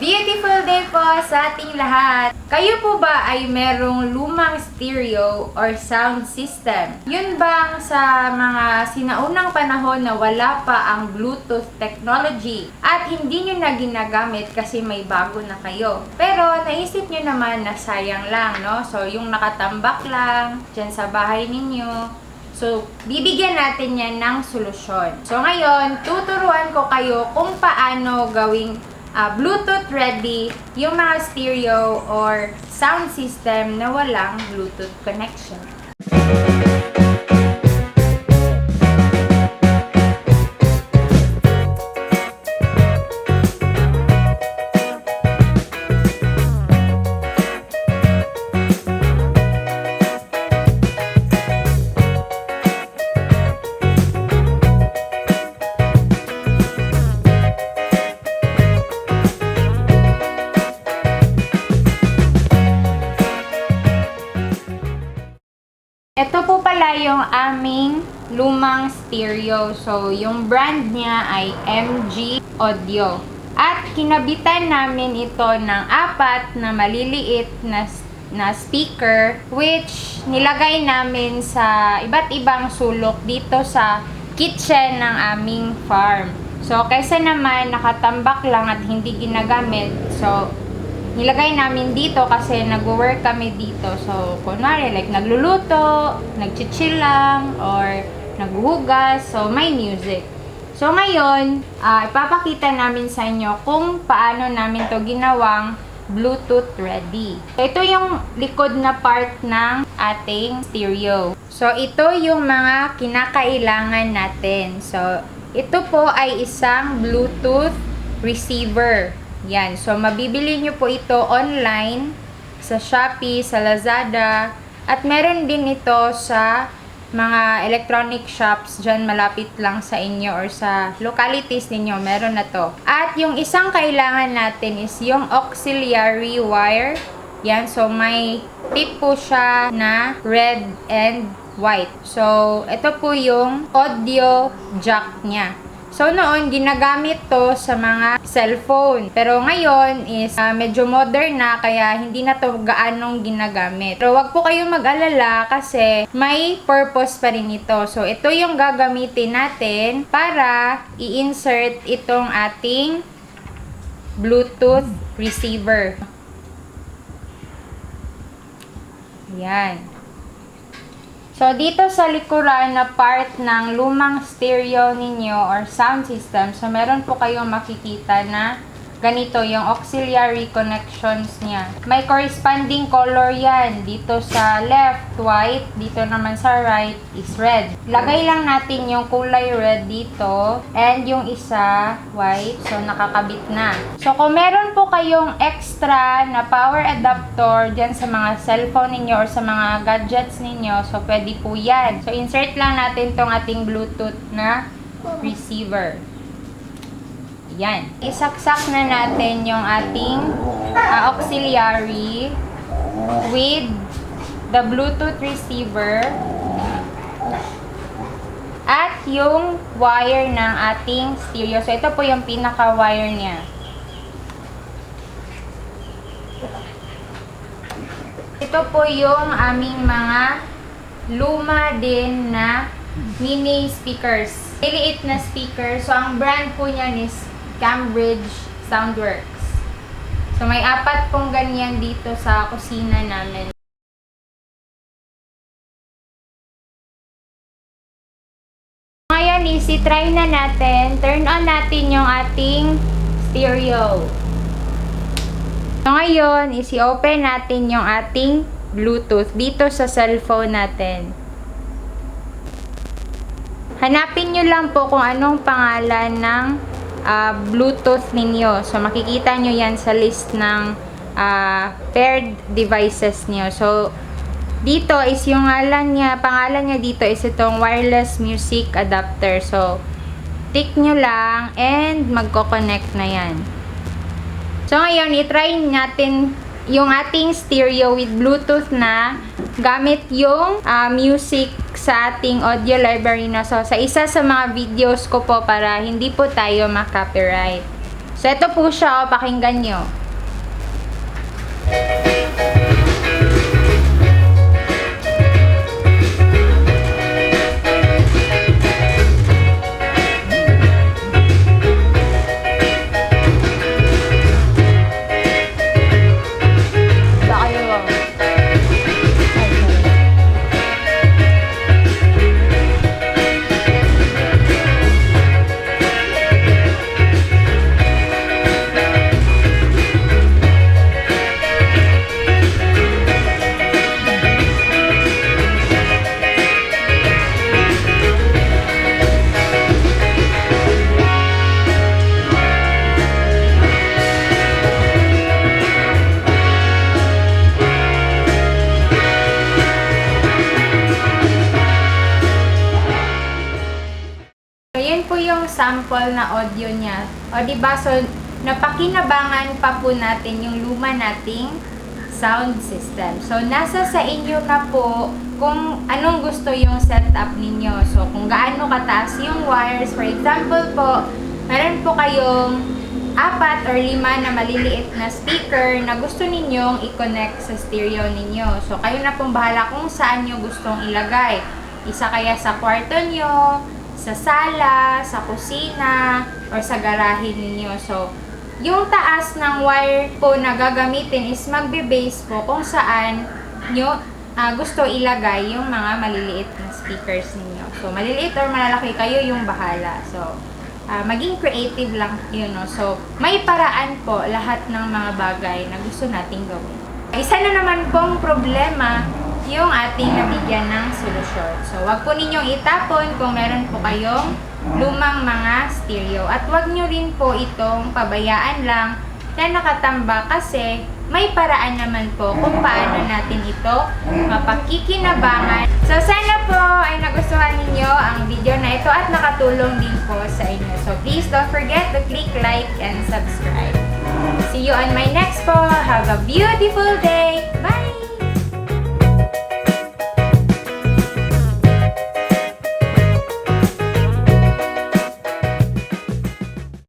Beautiful day po sa ating lahat! Kayo po ba ay merong lumang stereo or sound system? Yun bang sa mga sinaunang panahon na wala pa ang Bluetooth technology at hindi nyo na ginagamit kasi may bago na kayo? Pero naisip nyo naman na sayang lang, no? So, yung nakatambak lang dyan sa bahay ninyo, So, bibigyan natin yan ng solusyon. So, ngayon, tuturuan ko kayo kung paano gawing ah, Bluetooth ready yung mga stereo or sound system na walang Bluetooth connection. Yung aming lumang stereo. So, yung brand niya ay MG Audio. At kinabitan namin ito ng apat na maliliit na, na speaker which nilagay namin sa iba't ibang sulok dito sa kitchen ng aming farm. So, kaysa naman nakatambak lang at hindi ginagamit, so, nilagay namin dito kasi nag-work kami dito. So, kunwari, like, nagluluto, nag-chill lang, or naghuhugas, so, may music. So, ngayon, ah, ipapakita namin sa inyo kung paano namin to ginawang Bluetooth ready. So, ito yung likod na part ng ating stereo. So, ito yung mga kinakailangan natin. So, ito po ay isang Bluetooth receiver. Yan. So, mabibili nyo po ito online sa Shopee, sa Lazada, at meron din ito sa mga electronic shops dyan malapit lang sa inyo or sa localities ninyo, meron na to. At yung isang kailangan natin is yung auxiliary wire. Yan, so may tip po siya na red and white. So, ito po yung audio jack niya. So noon, ginagamit to sa mga cellphone. Pero ngayon is ah, medyo modern na kaya hindi na to gaanong ginagamit. Pero wag po kayong mag-alala kasi may purpose pa rin ito. So ito yung gagamitin natin para i-insert itong ating Bluetooth receiver. Yan. So, dito sa likuran na part ng lumang stereo ninyo or sound system, so meron po kayong makikita na ganito yung auxiliary connections niya. May corresponding color yan. Dito sa left, white. Dito naman sa right is red. Lagay lang natin yung kulay red dito and yung isa white. So, nakakabit na. So, kung meron po kayong extra na power adapter dyan sa mga cellphone ninyo or sa mga gadgets ninyo, so pwede po yan. So, insert lang natin tong ating Bluetooth na receiver. Yan. Isaksak na natin yung ating ah, auxiliary with the Bluetooth receiver at yung wire ng ating stereo. So, ito po yung pinaka-wire niya. Ito po yung aming mga luma din na mini speakers. Liliit na speaker. So, ang brand po niyan is Cambridge Soundworks. So, may apat pong ganyan dito sa kusina namin. Ngayon is try na natin. Turn on natin yung ating stereo. So, ngayon is i-open natin yung ating Bluetooth dito sa cellphone natin. Hanapin nyo lang po kung anong pangalan ng ah, Bluetooth ninyo. So, makikita nyo yan sa list ng ah, paired devices nyo. So, dito is yung ngalan niya, pangalan niya dito is itong wireless music adapter. So, tick nyo lang and magko-connect na yan. So, ngayon, itry natin yung ating stereo with Bluetooth na gamit yung ah, music sa ating audio library na. So, sa isa sa mga videos ko po para hindi po tayo ma-copyright. So, ito po siya. O, pakinggan nyo. Baka sample na audio niya. O, di ba? So, napakinabangan pa po natin yung luma nating sound system. So, nasa sa inyo na po kung anong gusto yung setup ninyo. So, kung gaano kataas yung wires. For example po, meron po kayong apat or lima na maliliit na speaker na gusto ninyong i-connect sa stereo ninyo. So, kayo na pong bahala kung saan nyo gustong ilagay. Isa kaya sa kwarto nyo, sa sala, sa kusina, or sa garahe ninyo. So, yung taas ng wire po na gagamitin is magbe-base po kung saan nyo ah, gusto ilagay yung mga maliliit na speakers ninyo. So, maliliit or malalaki kayo yung bahala. So, ah, maging creative lang yun. No? So, may paraan po lahat ng mga bagay na gusto nating gawin. Isa na naman pong problema yung ating nabigyan ng solusyon. So, wag po ninyong itapon kung meron po kayong lumang mga stereo. At wag nyo rin po itong pabayaan lang na nakatamba kasi may paraan naman po kung paano natin ito mapakikinabangan. So, sana po ay nagustuhan ninyo ang video na ito at nakatulong din po sa inyo. So, please don't forget to click like and subscribe. See you on my next po. Have a beautiful day!